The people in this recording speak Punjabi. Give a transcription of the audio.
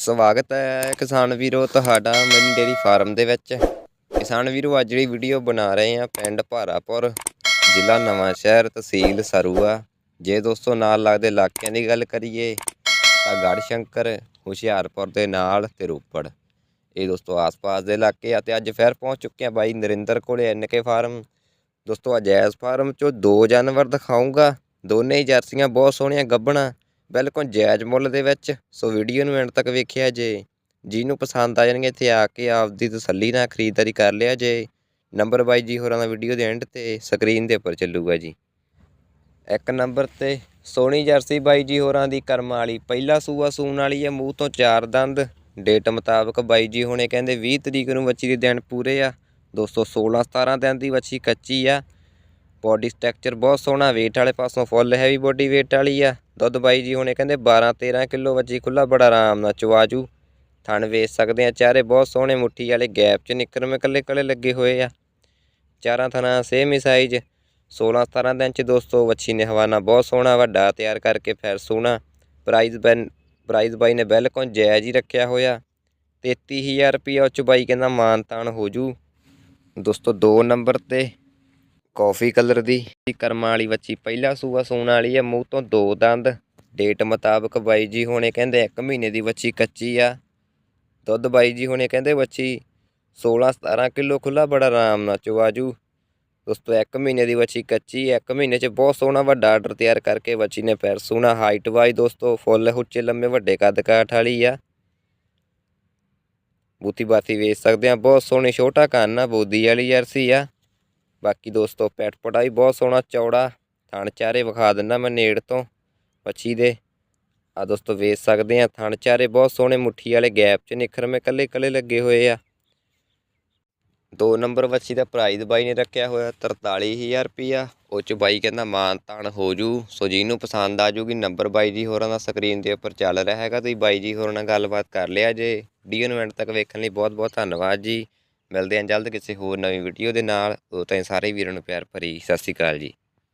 ਸਵਾਗਤ ਹੈ ਕਿਸਾਨ ਵੀਰੋ, ਤੁਹਾਡਾ ਮਨੀ ਡੇਰੀ ਫਾਰਮ ਦੇ ਵਿੱਚ। ਕਿਸਾਨ ਵੀਰੋ, ਅੱਜ ਜਿਹੜੀ ਵੀਡੀਓ ਬਣਾ ਰਹੇ ਆ ਪਿੰਡ ਭਾਰਾਪੁਰ, ਜ਼ਿਲ੍ਹਾ ਨਵਾਂ ਸ਼ਹਿਰ, ਤਹਿਸੀਲ ਸਰੂਆ। ਜੇ ਦੋਸਤੋ ਨਾਲ ਲੱਗਦੇ ਇਲਾਕਿਆਂ ਦੀ ਗੱਲ ਕਰੀਏ, ਤਾਂ ਗੜ੍ਹ ਸ਼ੰਕਰ ਹੁਸ਼ਿਆਰਪੁਰ ਦੇ ਨਾਲ ਤੇ ਰੋਪੜ। ਇਹ ਦੋਸਤੋ ਆਸ-ਪਾਸ ਦੇ ਇਲਾਕੇ ਆ ਤੇ ਅੱਜ ਫਿਰ ਪਹੁੰਚ ਚੁੱਕੇ ਆ ਬਾਈ ਨਰਿੰਦਰ ਕੋਲੇ ਐਨਕੇ ਫਾਰਮ ਦੋਸਤੋ ਅਜੈਜ਼ ਫਾਰਮ ਚੋਂ ਦੋ ਜਾਨਵਰ ਦਿਖਾਉਂਗਾ ਦੋਨੇ ਹੀ ਜਰਸੀਆਂ ਬਹੁਤ ਸੋਹਣੀਆਂ ਗੱਭਣਾ ਬਿਲਕੁਲ ਜਾਇਜ਼ ਮੁੱਲ ਦੇ ਵਿੱਚ। ਸੋ ਵੀਡੀਓ ਨੂੰ ਐਂਡ ਤੱਕ ਵੇਖਿਆ ਜੇ। ਜਿਹਨੂੰ ਪਸੰਦ ਆ ਜਾਣਗੇ ਇੱਥੇ ਆ ਕੇ ਆਪਦੀ ਤਸੱਲੀ ਨਾਲ ਖਰੀਦਦਾਰੀ ਕਰ ਲਿਆ ਜੇ। ਨੰਬਰ ਬਾਈ ਜੀ ਹੋਰਾਂ ਦਾ ਵੀਡੀਓ ਦੇ ਐਂਡ ਤੇ ਸਕਰੀਨ ਦੇ ਉੱਪਰ ਚੱਲੂਗਾ ਜੀ। ਇੱਕ ਨੰਬਰ ਤੇ ਸੋਹਣੀ ਜਰਸੀ ਬਾਈ ਜੀ ਹੋਰਾਂ ਦੀ ਕਰਮ ਵਾਲੀ। ਪਹਿਲਾ ਸੂਆ ਸੂਣ ਵਾਲੀ ਹੈ ਮੂੰਹ ਤੋਂ ਚਾਰ ਦੰਦ। ਡੇਟ ਮੁਤਾਬਕ ਬਾਈ ਜੀ ਹੁਣੇ ਕਹਿੰਦੇ 20 ਤਰੀਕ ਨੂੰ ਬੱਚੀ ਦੇ ਦਿਨ ਪੂਰੇ ਆ। ਦੋਸਤੋ 16 17 ਦਿਨ ਦੀ ਬੱਚੀ ਕੱਚੀ ਆ। ਬੋਡੀ ਸਟਰਕਚਰ ਬਹੁਤ ਸੋਹਣਾ, weight ਵਾਲੇ ਪਾਸੋਂ ਫੁੱਲ ਹੈਵੀ ਬੋਡੀ weight ਵਾਲੀ ਆ। ਦੁੱਧ ਬਾਈ ਜੀ ਹੁਣੇ ਕਹਿੰਦੇ 12 13 ਕਿਲੋ ਵੱਜੀ ਖੁੱਲਾ ਬੜਾ ਆਰਾਮ ਨਾਲ ਚਵਾਜੂ ਥਣ ਵੇਚ ਸਕਦੇ ਆ, ਚਾਰੇ ਬਹੁਤ ਸੋਹਣੇ ਮੁੱਠੀ ਵਾਲੇ ਗੈਪ 'ਚ ਨਿੱਕਰ ਮੇ ਕੱਲੇ ਕੱਲੇ ਲੱਗੇ ਹੋਏ ਆ। ਚਾਰਾਂ ਥਣਾ ਸੇਮ ਹੀ ਸਾਈਜ਼ 16 17 ਦਿਨ 'ਚ ਦੋਸਤੋ ਵੱਛੀ ਨੇ ਹਵਾਨਾ ਬਹੁਤ ਸੋਹਣਾ ਵੱਡਾ, ਤਿਆਰ ਕਰਕੇ ਫਿਰ ਸੋਹਣਾ। ਪ੍ਰਾਈਜ਼ ਬੈਨ ਪ੍ਰਾਈਜ਼ ਬਾਈ ਨੇ ਬਿਲਕੁਲ ਜਾਇਜ਼ ਹੀ ਰੱਖਿਆ ਹੋਇਆ। 33000 ਰੁਪਇਆ, ਉਹ 'ਚ ਬਾਈ ਕਹਿੰਦਾ ਮਾਨ ਤਾਨ ਹੋ ਜੂ। ਦੋਸਤੋ 2 ਨੰਬਰ ਤੇ ਕਾਫੀ ਕਲਰ ਦੀ। ਕਰਮਾਂ ਵਾਲੀ ਬੱਚੀ ਪਹਿਲਾ ਸੂਆ ਸੂਣ ਵਾਲੀ ਹੈ ਮੂੰਹ ਤੋਂ ਦੋ ਦੰਦ। ਡੇਟ ਮੁਤਾਬਕ ਬਾਈ ਜੀ ਹੁਣੇ ਕਹਿੰਦੇ 1 ਮਹੀਨੇ ਦੀ ਬੱਚੀ ਕੱਚੀ ਆ। ਦੁੱਧ ਬਾਈ ਜੀ ਹੁਣੇ ਕਹਿੰਦੇ ਬੱਚੀ 16 17 ਕਿਲੋ ਖੁੱਲਾ ਬੜਾ ਆਰਾਮ ਨਾਲ ਚਵਾਜੂ ਦੋਸਤੋ 1 ਮਹੀਨੇ ਦੀ ਬੱਚੀ ਕੱਚੀ 1 ਮਹੀਨੇ 'ਚ ਬਹੁਤ ਸੋਹਣਾ ਵੱਡਾ ਆਰਡਰ ਤਿਆਰ ਕਰਕੇ ਬੱਚੀ ਨੇ ਪੈਰ ਸੋਹਣਾ ਹਾਈਟ ਵਾਈ ਦੋਸਤੋ, ਫੁੱਲ ਉੱਚੇ ਲੰਮੇ, ਵੱਡੇ ਕੱਦ ਕਾਠ ਵਾਲੀ ਆ। ਬੂਤੀ ਬਾਤੀ ਵੇਚ ਸਕਦੇ ਆ। ਬਹੁਤ ਸੋਹਣੀ ਛੋਟਾ ਕੰਨ ਆ, ਬੋਦੀ ਵਾਲੀ ਜਰਸੀ ਆ। ਬਾਕੀ ਦੋਸਤੋ, ਪੈਟ ਪਟਾ ਵੀ ਬਹੁਤ ਸੋਹਣਾ ਚੌੜਾ, ਥਣ ਚਾਰੇ ਵਿਖਾ ਦਿੰਦਾ ਮੈਂ ਨੇੜ ਤੋਂ ਬੱਚੀ ਦੇ। ਆ ਦੋਸਤੋ ਵੇਚ ਸਕਦੇ ਆ, ਥਣ ਚਾਰੇ ਬਹੁਤ ਸੋਹਣੇ ਮੁੱਠੀ ਵਾਲੇ ਗੈਪ 'ਚ ਨਿਖਰਵੇਂ ਕੱਲੇ ਕੱਲੇ ਲੱਗੇ ਹੋਏ ਆ। ਦੋ ਨੰਬਰ ਵੱਛੀ ਦਾ ਪ੍ਰਾਈਜ਼ ਬਾਈ ਨੇ ਰੱਖਿਆ ਹੋਇਆ 43000 ਰੁਪਿਆ ਉਹ ਚ ਬਾਈ ਕਹਿੰਦਾ, ਮਾਨ ਤਾਨ ਹੋ ਜੂ। ਸੋ ਜਿਹਨੂੰ ਪਸੰਦ ਆ ਜੂਗੀ, ਨੰਬਰ ਬਾਈ ਜੀ ਹੋਰਾਂ ਦਾ ਸਕਰੀਨ ਦੇ ਉੱਪਰ ਚੱਲ ਰਿਹਾ ਹੈਗਾ। ਤੁਸੀਂ ਬਾਈ ਜੀ ਹੋਰਾਂ ਨਾਲ ਗੱਲਬਾਤ ਕਰ ਲਿਆ ਜੇ। ਵੀਡੀਓ ਨੂੰ ਐਂਡ ਤੱਕ ਵੇਖਣ ਲਈ ਬਹੁਤ ਬਹੁਤ ਧੰਨਵਾਦ ਜੀ। ਮਿਲਦੇ ਹਾਂ ਜਲਦ ਕਿਸੇ ਹੋਰ ਨਵੀਂ ਵੀਡੀਓ ਦੇ ਨਾਲ। ਉਦੋਂ ਤਾਈਂ ਸਾਰੇ ਵੀਰਾਂ ਨੂੰ ਪਿਆਰ ਭਰੀ ਸਤਿ ਸ਼੍ਰੀ ਅਕਾਲ ਜੀ।